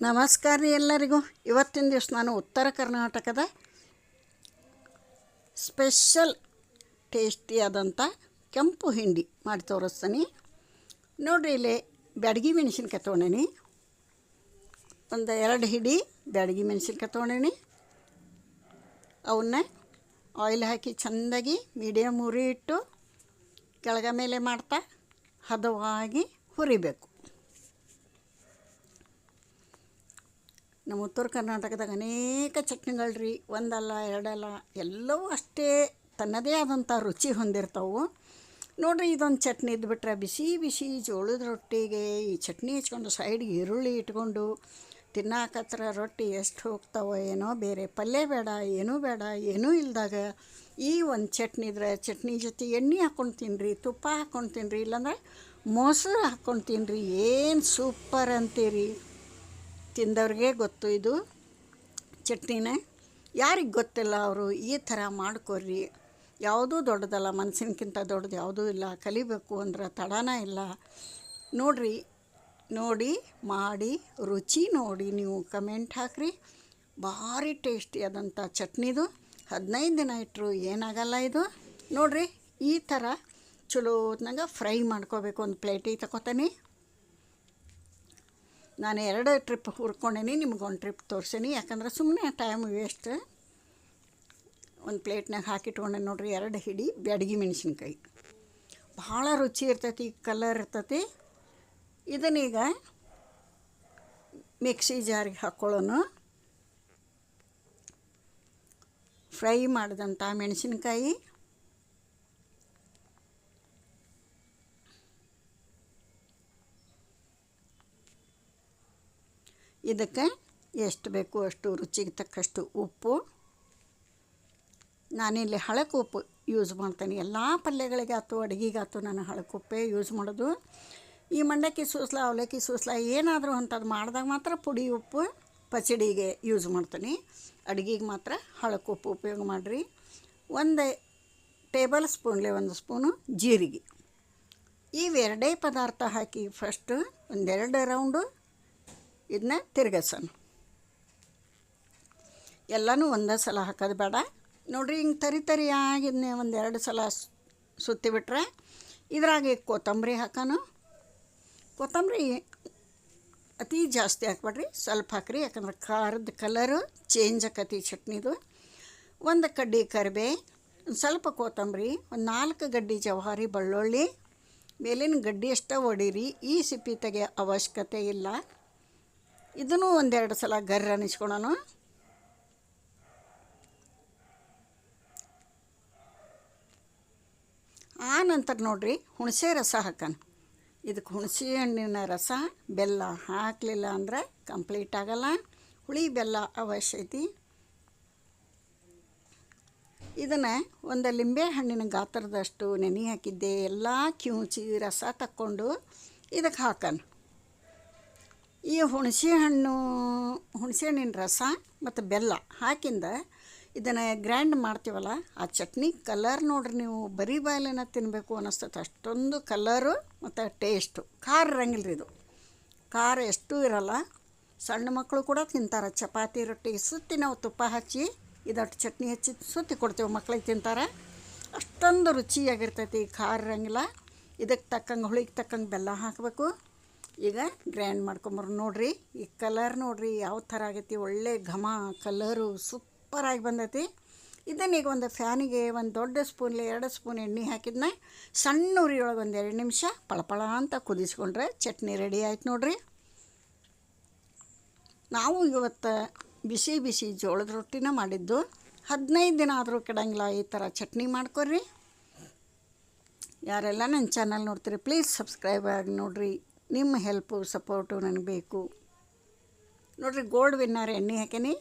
ನಮಸ್ಕಾರ ರೀ ಎಲ್ಲರಿಗೂ. ಇವತ್ತಿನ ದಿವಸ ನಾನು ಉತ್ತರ ಕರ್ನಾಟಕದ ಸ್ಪೆಷಲ್ ಟೇಸ್ಟಿಯಾದಂಥ ಕೆಂಪು ಹಿಂಡಿ ಮಾಡಿ ತೋರಿಸ್ತೀನಿ. ನೋಡಿರಿ ಇಲ್ಲಿ ಬ್ಯಾಡಗಿ ಮೆಣಸಿನ್ಕಾಯಿ ತೊಗೊಂಡೇನಿ. ಒಂದು ಎರಡು ಹಿಡಿ ಬ್ಯಾಡಗಿ ಮೆಣಸಿನ್ಕಾಯಿ ತೊಗೊಂಡೇನಿ. ಅವನ್ನ ಆಯಿಲ್ ಹಾಕಿ ಚೆಂದಾಗಿ ಮೀಡಿಯಮ್ ಉರಿ ಇಟ್ಟು ಕೆಳಗ ಮೇಲೆ ಮಾಡ್ತಾ ಹದವಾಗಿ ಹುರಿಬೇಕು. ನಮ್ಮ ಉತ್ತರ ಕರ್ನಾಟಕದಾಗ ಅನೇಕ ಚಟ್ನಿಗಳು ರೀ ಒಂದಲ್ಲ, ಎರಡಲ್ಲ, ಎಲ್ಲವೂ ಅಷ್ಟೇ ತನ್ನದೇ ಆದಂಥ ರುಚಿ ಹೊಂದಿರ್ತಾವೆ. ನೋಡಿರಿ ಇದೊಂದು ಚಟ್ನಿ ಇದ್ಬಿಟ್ರೆ ಬಿಸಿ ಬಿಸಿ ಜೋಳದ ರೊಟ್ಟಿಗೆ, ಈ ಚಟ್ನಿ ಹಚ್ಕೊಂಡು ಸೈಡ್ಗೆ ಈರುಳ್ಳಿ ಇಟ್ಕೊಂಡು ತಿನ್ನಾಕತ್ರ ರೊಟ್ಟಿ ಎಷ್ಟು ಹೋಗ್ತಾವೋ ಏನೋ ಬೇರೆ, ಪಲ್ಯ ಬೇಡ, ಏನೂ ಬೇಡ, ಏನೂ ಇಲ್ದಾಗ ಈ ಒಂದು ಚಟ್ನಿ ಇದ್ರೆ ಚಟ್ನಿ ಜೊತೆ ಎಣ್ಣೆ ಹಾಕ್ಕೊಂಡು ತಿನ್ನಿರಿ ತುಪ್ಪ ಹಾಕ್ಕೊಂಡು ತಿನ್ನಿರಿ ಇಲ್ಲಾಂದ್ರೆ ಮೊಸರು ಹಾಕ್ಕೊಂಡು ತಿನ್ನಿರಿ ಏನು ಸೂಪರ್ ಅಂತೀರಿ. ತಿಂದವ್ರಿಗೆ ಗೊತ್ತು ಇದು ಚಟ್ನಿನೇ. ಯಾರಿಗೆ ಗೊತ್ತಿಲ್ಲ ಅವರು ಈ ಥರ ಮಾಡ್ಕೊರ್ರಿ ಯಾವುದೂ ದೊಡ್ಡದಲ್ಲ ಮನಸ್ಸಿನಕ್ಕಿಂತ ದೊಡ್ಡದು ಯಾವುದೂ ಇಲ್ಲ, ಕಲಿಬೇಕು ಅಂದ್ರೆ ತಡನ ಇಲ್ಲ. ನೋಡ್ರಿ, ನೋಡಿ, ಮಾಡಿ, ರುಚಿ ನೋಡಿ ನೀವು ಕಮೆಂಟ್ ಹಾಕ್ರಿ. ಭಾರಿ ಟೇಸ್ಟಿ ಆದಂಥ ಚಟ್ನಿದು. ಹದಿನೈದು ದಿನ ಇಟ್ಟರು ಏನಾಗಲ್ಲ ಇದು. ನೋಡ್ರಿ, ಈ ಥರ ಚಲೋತ್ನಾಗ ಫ್ರೈ ಮಾಡ್ಕೋಬೇಕು. ಒಂದು ಪ್ಲೇಟಿಗೆ ತಗೋತೀನಿ ನಾನು ಎರಡು ಟ್ರಿಪ್ ಹುರ್ಕೊಂಡೇನಿ, ನಿಮ್ಗೆ ಒಂದು ಟ್ರಿಪ್ ತೋರ್ಸೀನಿ. ಯಾಕಂದ್ರೆ ಸುಮ್ಮನೆ ಟೈಮ್ ವೇಸ್ಟ್ ಒಂದು ಪ್ಲೇಟ್ನಾಗ ಹಾಕಿಟ್ಕೊಂಡೆ ನೋಡ್ರಿ, ಎರಡು ಹಿಡಿ ಬ್ಯಾಡಗಿ ಮೆಣಸಿನ್ಕಾಯಿ. ಭಾಳ ರುಚಿ ಇರ್ತೈತಿ ಕಲರ್ ಇರ್ತೈತಿ. ಇದನ್ನೀಗ ಮಿಕ್ಸಿ ಜಾರಿಗೆ ಹಾಕ್ಕೊಳ್ಳೋನು ಫ್ರೈ ಮಾಡಿದಂಥ ಮೆಣಸಿನ್ಕಾಯಿ. ಇದಕ್ಕೆ ಎಷ್ಟು ಬೇಕು ಅಷ್ಟು ರುಚಿಗೆ ತಕ್ಕಷ್ಟು ಉಪ್ಪು. ನಾನಿಲ್ಲಿ ಹಳಕ್ಕೆ ಉಪ್ಪು ಯೂಸ್ ಮಾಡ್ತೇನೆ. ಎಲ್ಲ ಪಲ್ಯಗಳಿಗೆ ಆಯ್ತು ಅಡುಗೆಗಾಯ್ತು ನಾನು ಹಳಕ್ಕೆ ಉಪ್ಪೇ ಯೂಸ್ ಮಾಡೋದು. ಈ ಮಂಡಕ್ಕಿ ಸೂಸ್ಲ, ಅವಲಕ್ಕಿ ಸೂಸ್ಲ ಏನಾದರೂ ಅಂಥದ್ದು ಮಾಡಿದಾಗ ಮಾತ್ರ ಪುಡಿ ಉಪ್ಪು ಪಚಡಿಗೆ ಯೂಸ್ ಮಾಡ್ತೀನಿ. ಅಡುಗೆಗೆ ಮಾತ್ರ ಹಳಕ್ಕೆ ಉಪ್ಪು ಉಪಯೋಗ ಮಾಡಿರಿ. ಒಂದು ಟೇಬಲ್ ಸ್ಪೂನ್ಲೆ ಒಂದು ಸ್ಪೂನು ಜೀರಿಗೆ. ಇವೆರಡೇ ಪದಾರ್ಥ ಹಾಕಿ ಫಸ್ಟು ಒಂದೆರಡು ರೌಂಡು ಇದನ್ನ ತಿರ್ಗಸೋಣ. ಎಲ್ಲನೂ ಒಂದೇ ಸಲ ಹಾಕೋದು ಬೇಡ. ನೋಡಿರಿ ಹಿಂಗೆ ತರಿ ತರಿಯಾಗಿ ಒಂದು ಒಂದೆರಡು ಸಲ ಸುತ್ತಿ ಬಿಟ್ರೆ ಇದ್ರಾಗೆ ಕೊತ್ತಂಬರಿ ಹಾಕೋಣ. ಕೊತ್ತಂಬರಿ ಅತಿ ಜಾಸ್ತಿ ಹಾಕ್ಬೇಡ್ರಿ. ಸ್ವಲ್ಪ ಹಾಕ್ರಿ, ಯಾಕಂದ್ರೆ ಖಾರದ ಕಲರು ಚೇಂಜ್ ಆಕತಿ ಚಟ್ನಿದು. ಒಂದು ಕಡ್ಡಿ ಕರಿಬೇ, ಒಂದು ಸ್ವಲ್ಪ ಕೊತ್ತಂಬರಿ, ಒಂದು ನಾಲ್ಕು ಗಡ್ಡಿ ಜವಾರಿ ಬೆಳ್ಳುಳ್ಳಿ. ಮೇಲಿನ ಗಡ್ಡಿ ಅಷ್ಟೇ ಒಡೀರಿ. ಈ ಸಿಪ್ಪಿ ತೆಗೆಯೋ ಅವಶ್ಯಕತೆ ಇಲ್ಲ. ಇದನ್ನು ಒಂದೆರಡು ಸಲ ಗರ್ರ ಅನಿಸ್ಕೊಳೋಣ. ಆ ನಂತರ ನೋಡ್ರಿ, ಹುಣಸೆ ರಸ ಹಾಕೋಣ. ಇದಕ್ಕೆ ಹುಣಸೆ ಹಣ್ಣಿನ ರಸ, ಬೆಲ್ಲ ಹಾಕಲಿಲ್ಲ ಅಂದ್ರೆ ಕಂಪ್ಲೀಟ್ ಆಗಲ್ಲ. ಹುಳಿ, ಬೆಲ್ಲ ಅವಶ್ಯ ಐತಿ. ಇದನ್ನು ಒಂದು ಲಿಂಬೆ ಹಣ್ಣಿನ ಗಾತ್ರದಷ್ಟು ನೆನೆ ಹಾಕಿದ್ದೆ, ಎಲ್ಲ ಕಿವುಚಿ ರಸ ತಕ್ಕೊಂಡು ಇದಕ್ಕೆ ಹಾಕೋಣ. ಈ ಹುಣಸೆ ಹಣ್ಣು ಹುಣಸೆ ಹಣ್ಣಿನ ರಸ ಮತ್ತು ಬೆಲ್ಲ ಹಾಕಿಂದ ಇದನ್ನು ಗ್ರ್ಯಾಂಡ್ ಮಾಡ್ತೀವಲ್ಲ, ಆ ಚಟ್ನಿ ಕಲರ್ ನೋಡ್ರಿ ನೀವು. ಬರೀ ಬಾಯಲೆನ ತಿನ್ನಬೇಕು ಅನ್ನಿಸ್ತೈತೆ ಅಷ್ಟೊಂದು ಕಲರು ಮತ್ತು ಟೇಸ್ಟು ಖಾರ ಇರಂಗಿಲ್ಲ ರೀ ಇದು. ಖಾರ ಎಷ್ಟು ಇರಲ್ಲ. ಸಣ್ಣ ಮಕ್ಕಳು ಕೂಡ ತಿಂತಾರೆ. ಚಪಾತಿ, ರೊಟ್ಟಿ, ಸುತ್ತಿ ನಾವು ತುಪ್ಪ ಹಚ್ಚಿ ಇದಟ್ಟು ಚಟ್ನಿ ಹಚ್ಚಿ ಸುತ್ತಿ ಕೊಡ್ತೇವೆ. ಮಕ್ಳಿಗೆ ತಿಂತಾರೆ. ಅಷ್ಟೊಂದು ರುಚಿಯಾಗಿರ್ತೈತಿ. ಖಾರ ಇರಂಗಿಲ್ಲ. ಇದಕ್ಕೆ ತಕ್ಕಂಗೆ ಹುಳಿಗೆ ತಕ್ಕಂಗೆ ಬೆಲ್ಲ ಹಾಕಬೇಕು. ಈಗ ಗ್ರ್ಯಾಂಡ್ ಮಾಡ್ಕೊಂಬರು ನೋಡ್ರಿ. ಈ ಕಲರ್ ನೋಡ್ರಿ ಯಾವ ಥರ ಆಗೈತಿ, ಒಳ್ಳೆ ಘಮ ಕಲರು ಸೂಪರಾಗಿ ಬಂದೈತಿ. ಇದನ್ನೀಗ ಒಂದು ಫ್ಯಾನಿಗೆ ಒಂದು ದೊಡ್ಡ ಸ್ಪೂನ್ಲಿ ಎರಡು ಸ್ಪೂನ್ ಎಣ್ಣೆ ಹಾಕಿದ್ನ ಸಣ್ಣ ಉರಿಯೊಳಗೆ ಒಂದು ಎರಡು ನಿಮಿಷ ಪಳಪಳ ಅಂತ ಕುದಿಸ್ಕೊಂಡ್ರೆ ಚಟ್ನಿ ರೆಡಿ ಆಯ್ತು ನೋಡ್ರಿ. ನಾವು ಇವತ್ತು ಬಿಸಿ ಬಿಸಿ ಜೋಳದ ರೊಟ್ಟಿನ ಮಾಡಿದ್ದು. ಹದಿನೈದು ದಿನ ಆದರೂ ಕೆಡಂಗಿಲ್ಲ, ಈ ಥರ ಚಟ್ನಿ ಮಾಡ್ಕೊರಿ. ಯಾರೆಲ್ಲ ನನ್ನ ಚಾನಲ್ ನೋಡ್ತೀರಿ ಪ್ಲೀಸ್ ಸಬ್ಸ್ಕ್ರೈಬ್ ಆಗಿ ನೋಡಿರಿ. ನಿಮ್ಮ ಹೆಲ್ಪು, ಸಪೋರ್ಟು ನನಗೆ ಬೇಕು. ನೋಡಿರಿ, ಗೋಲ್ಡ್ ವಿನ್ನರ್ ಎಣ್ಣೆ ಹಾಕೀನಿ.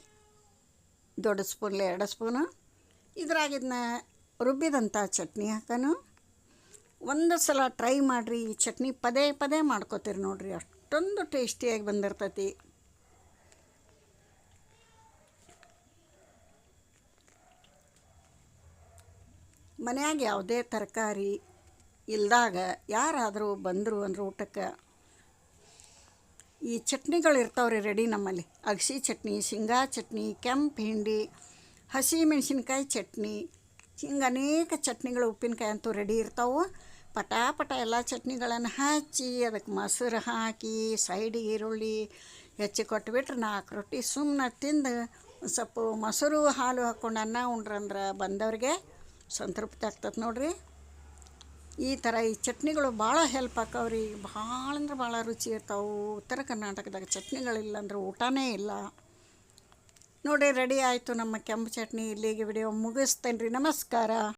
ದೊಡ್ಡ ಸ್ಪೂನ್ಲೆ ಎರಡು ಸ್ಪೂನು. ಇದ್ರಾಗಿದ್ನ ರುಬ್ಬಿದಂಥ ಚಟ್ನಿ ಹಾಕೋನು. ಒಂದು ಸಲ ಟ್ರೈ ಮಾಡಿರಿ, ಈ ಚಟ್ನಿ ಪದೇ ಪದೇ ಮಾಡ್ಕೋತೀರಿ ನೋಡಿರಿ. ಅಷ್ಟೊಂದು ಟೇಸ್ಟಿಯಾಗಿ ಬಂದಿರ್ತೈತಿ. ಮನ್ಯಾಗ ಯಾವುದೇ ತರಕಾರಿ ಇಲ್ದಾಗ ಯಾರಾದರೂ ಬಂದರು ಅಂದ್ರೆ ಊಟಕ್ಕೆ ಈ ಚಟ್ನಿಗಳು ಇರ್ತಾವ್ರಿ ರೆಡಿ ನಮ್ಮಲ್ಲಿ. ಅಗಸಿ ಚಟ್ನಿ, ಶೇಂಗಾ ಚಟ್ನಿ, ಕೆಂಪು ಹಿಂಡಿ, ಹಸಿ ಮೆಣಸಿನ್ಕಾಯಿ ಚಟ್ನಿ, ಹಿಂಗೆ ಅನೇಕ ಚಟ್ನಿಗಳು ಉಪ್ಪಿನಕಾಯಿ ಅಂತೂ ರೆಡಿ ಇರ್ತಾವೆ. ಪಟಾಪಟ ಪಟ ಎಲ್ಲ ಚಟ್ನಿಗಳನ್ನು ಹಚ್ಚಿ ಅದಕ್ಕೆ ಮೊಸರು ಹಾಕಿ ಸೈಡಿಗೆ ಈರುಳ್ಳಿ ಹೆಚ್ಚಿ ಕೊಟ್ಬಿಟ್ರೆ ನಾಲ್ಕು ರೊಟ್ಟಿ ಸುಮ್ಮನೆ ತಿಂದು ಒಂದು ಸ್ವಲ್ಪ ಮೊಸರು ಹಾಲು ಹಾಕ್ಕೊಂಡು ಅನ್ನ ಉಂಡ್ರಂದ್ರೆ ಬಂದವ್ರಿಗೆ ಸಂತೃಪ್ತಿ ಆಗ್ತದೆ ನೋಡ್ರಿ. ಈ ಥರ ಈ ಚಟ್ನಿಗಳು ಭಾಳ ಹೆಲ್ಪ್ ಆಕವ್ರಿ. ಭಾಳ ಅಂದ್ರೆ ಭಾಳ ರುಚಿ ಇರ್ತಾವೆ. ಉತ್ತರ ಕರ್ನಾಟಕದಾಗ ಚಟ್ನಿಗಳಿಲ್ಲ ಅಂದ್ರೆ ಊಟನೇ ಇಲ್ಲ. ನೋಡಿ ರೆಡಿ ಆಯಿತು ನಮ್ಮ ಕೆಂಪು ಚಟ್ನಿ. ಇಲ್ಲಿಗೆ ವಿಡಿಯೋ ಮುಗಿಸ್ತೇನೆ ರೀ ನಮಸ್ಕಾರ.